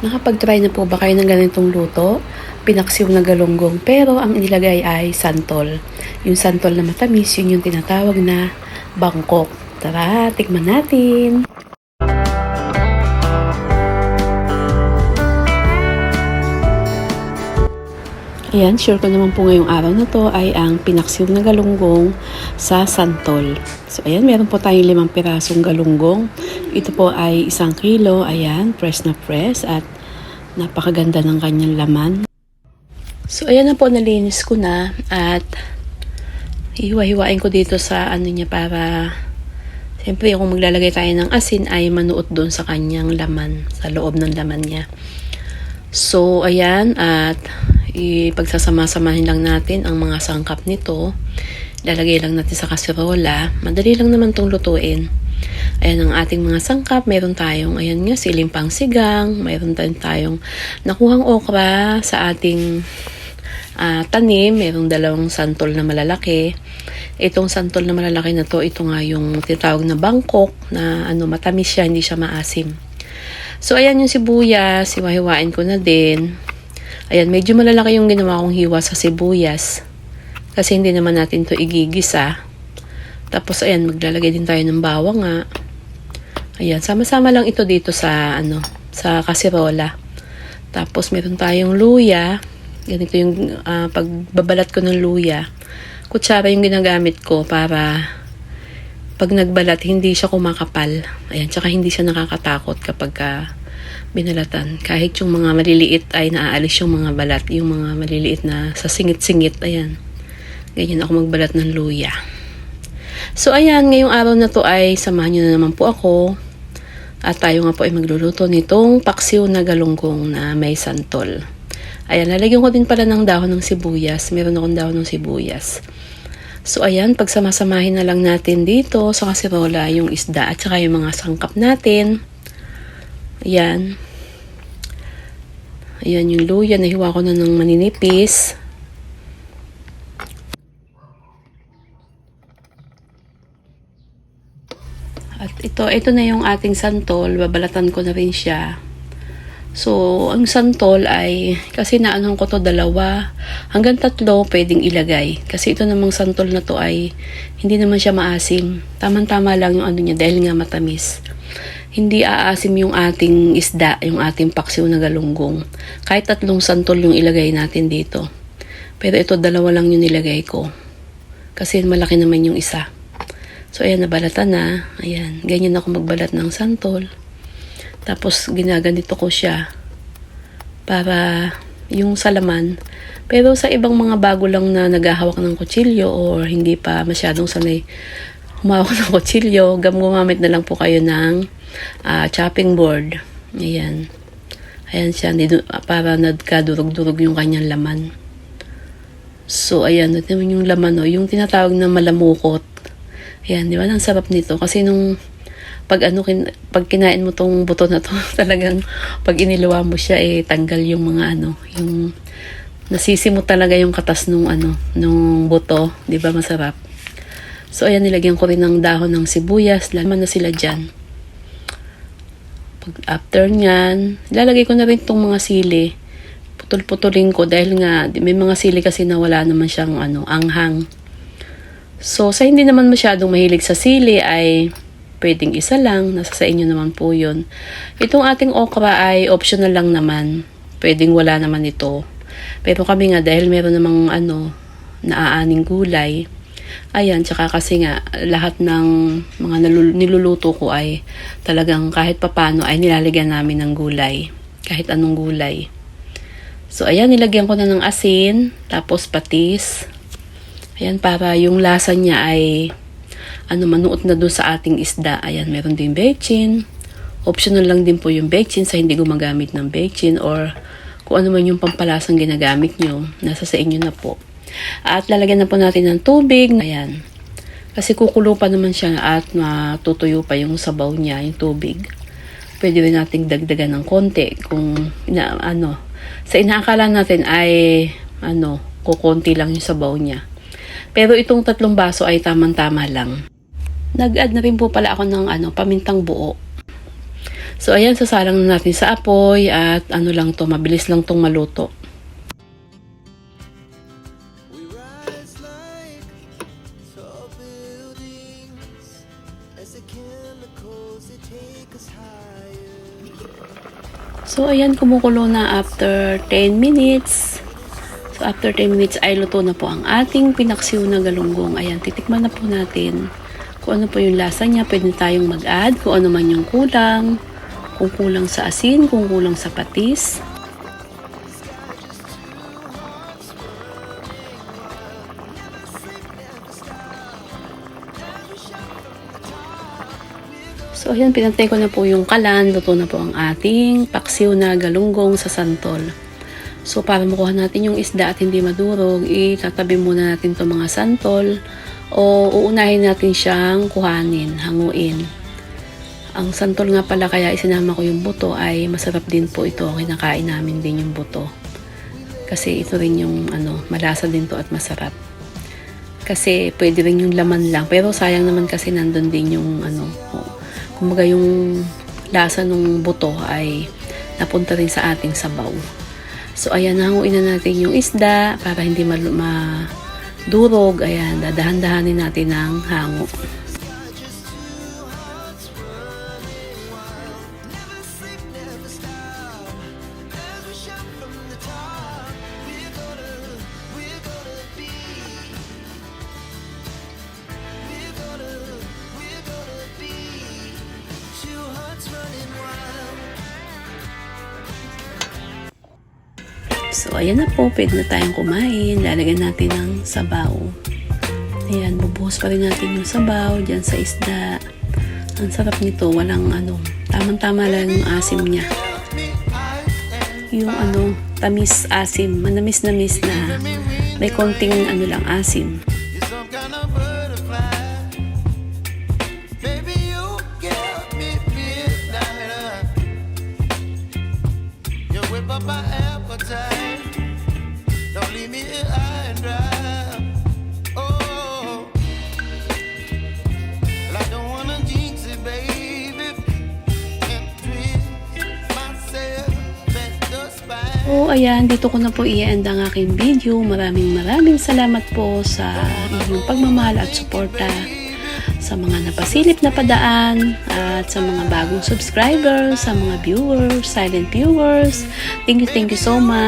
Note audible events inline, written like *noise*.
Nakapag-try na po ba kayo ng ganitong luto? Pinaksiw na galunggong pero ang inilagay ay santol. Yung santol na matamis, yun yung tinatawag na bangkok. Tara, tikman natin! Ayan, sure ko naman po ngayong araw na to ay ang pinaksiw na galunggong sa santol. So, ayan, meron po tayong limang pirasong galunggong. Ito po ay isang kilo. Ayan, fresh na fresh at napakaganda ng kanyang laman. So, ayan na po, nalinis ko na at hiwa-hiwain ko dito sa ano niya para Siyempre, kung maglalagay tayo ng asin ay manuot doon sa kanyang laman, sa loob ng laman niya. So, ayan, at ipagsasama-samahin lang natin ang mga sangkap nito. Lalagay lang natin sa kaserola. Madali lang naman itong lutuin. Ayan ang ating mga sangkap. Meron tayong, ayan nga, siling pang sigang. Meron tayong, tayong nakuhang okra sa ating ah, tanim. Merong dalawang santol na malalaki. Itong santol na malalaki na to, ito nga yung tinatawag na bangkok na ano, matamis siya, hindi siya maasim. So, ayan yung sibuyas. Hiwa-hiwain ko na din. Ayan, medyo malalaki yung ginawa kong hiwa sa sibuyas. Kasi hindi naman natin to igigisa. Tapos, ayan, maglalagay din tayo ng bawang nga. Ayan, sama-sama lang ito dito sa, ano, sa kasirola. Tapos, meron tayong luya. Ganito yung ah, pagbabalat ko ng luya. Kutsara yung ginagamit ko para pag nagbalat, hindi siya kumakapal. Ayan, tsaka hindi siya nakakatakot kapag ka binalatan. Kahit yung mga maliliit ay naaalis yung mga balat, yung mga maliliit na sa singit-singit, ayan. Ganyan ako magbalat ng luya. So, ayan, ngayong araw na to ay samahan nyo na naman po ako. At tayo nga po ay magluluto nitong paksiw na galunggong na may santol. Ayan, lalagyan ko din pala ng dahon ng sibuyas. Meron akong dahon ng sibuyas. So ayan, pagsamasamahin na lang natin dito sa kasirola yung isda at saka yung mga sangkap natin. Ayan. Ayan yung luya, nahiwa ko na ng maninipis. At ito, ito na yung ating santol. Babalatan ko na rin siya. So, ang santol ay, kasi naanong ko to dalawa, hanggang tatlo pwedeng ilagay. Kasi ito namang santol na to ay, hindi naman siya maasim. Tamang-tama lang yung ano niya dahil nga matamis. Hindi aasim yung ating isda, yung ating paksiw na galunggong. Kahit tatlong santol yung ilagay natin dito. Pero ito, dalawa lang yung nilagay ko. Kasi malaki naman yung isa. So, ayan, nabalatan na. Ayan, ganyan ako magbalat ng santol. Tapos ginaganito ko siya para yung salaman. Pero sa ibang mga bago lang na naghahawak ng kutsilyo or hindi pa masyadong sanay humawak *laughs* ng kutsilyo, gumamit na lang po kayo ng ah, chopping board. Ayan. Ayan siya, para nagkadurog-durog yung kanyang laman. So, ayan, ito yung laman, no? yung tinatawag na malamukot. Ayan, di ba? Ang sarap nito. Kasi nung pag ano kin, pag kinain mo tong buto na to, *laughs* talagang pag iniluwa mo siya eh tanggal yung mga ano, yung nasisimo talaga yung katas nung ano, nung buto, 'di ba masarap. So ayan nilagyan ko rin ng dahon ng sibuyas, laman na sila diyan. Pag after niyan, lalagay ko na rin tong mga sili. Putol-putulin ko dahil nga may mga sili kasi na wala naman siyang ano, anghang. So sa hindi naman masyadong mahilig sa sili ay pwedeng isa lang, nasa sa inyo naman po yun. Itong ating okra ay optional lang naman. Pwedeng wala naman ito. Pero kami nga dahil meron namang ano, naaaning gulay, ayan, tsaka kasi nga lahat ng mga niluluto ko ay talagang kahit papano ay nilalagyan namin ng gulay. Kahit anong gulay. So ayan, nilagyan ko na ng asin, tapos patis. Ayan, para yung lasa niya ay ano manuot na doon sa ating isda. Ayan, meron din bechin. Optional lang din po yung bechin sa hindi gumagamit ng bechin or kung ano man yung pampalasang ginagamit nyo. Nasa sa inyo na po. At lalagyan na po natin ng tubig. Ayan. Kasi kukulo pa naman siya at matutuyo pa yung sabaw niya, yung tubig. Pwede rin nating dagdagan ng konti kung ina, ano, sa inaakala natin ay ano, kukonti lang yung sabaw niya. Pero itong tatlong baso ay tamang-tama lang. Nag-add na rin po pala ako ng ano, pamintang buo. So, ayan, sasalang na natin sa apoy at ano lang to, mabilis lang tong maluto. So, ayan, kumukulo na after 10 minutes. After 10 minutes ay luto na po ang ating pinaksiw na galunggong. Ayan, titikman na po natin kung ano po yung lasa niya. Pwede tayong mag-add kung ano man yung kulang. Kung kulang sa asin, kung kulang sa patis. So, ayan, pinantay ko na po yung kalan. Luto na po ang ating paksiw na galunggong sa santol. So, para makuha natin yung isda at hindi madurog, itatabi muna natin to mga santol o uunahin natin siyang kuhanin, hanguin. Ang santol nga pala kaya isinama ko yung buto ay masarap din po ito. Kinakain namin din yung buto. Kasi ito rin yung ano, malasa din to at masarap. Kasi pwede rin yung laman lang. Pero sayang naman kasi nandun din yung ano, kumbaga yung lasa ng buto ay napunta rin sa ating sabaw. So ayan, hanguin na natin yung isda para hindi madurog. Ayan, dadahan-dahanin natin ng hango. So, ayan na po. Pwede na tayong kumain. Lalagyan natin ng sabaw. Ayan, bubuhos pa rin natin yung sabaw dyan sa isda. Ang sarap nito. Walang ano, tamang-tama lang yung asim niya. Yung ano, tamis asim. Manamis-namis na may konting ano lang asim. Ayan, dito ko na po i-end ang aking video. Maraming maraming salamat po sa inyong pagmamahal at suporta sa mga napasilip na padaan at sa mga bagong subscribers, sa mga viewers, silent viewers. Thank you, thank you so much.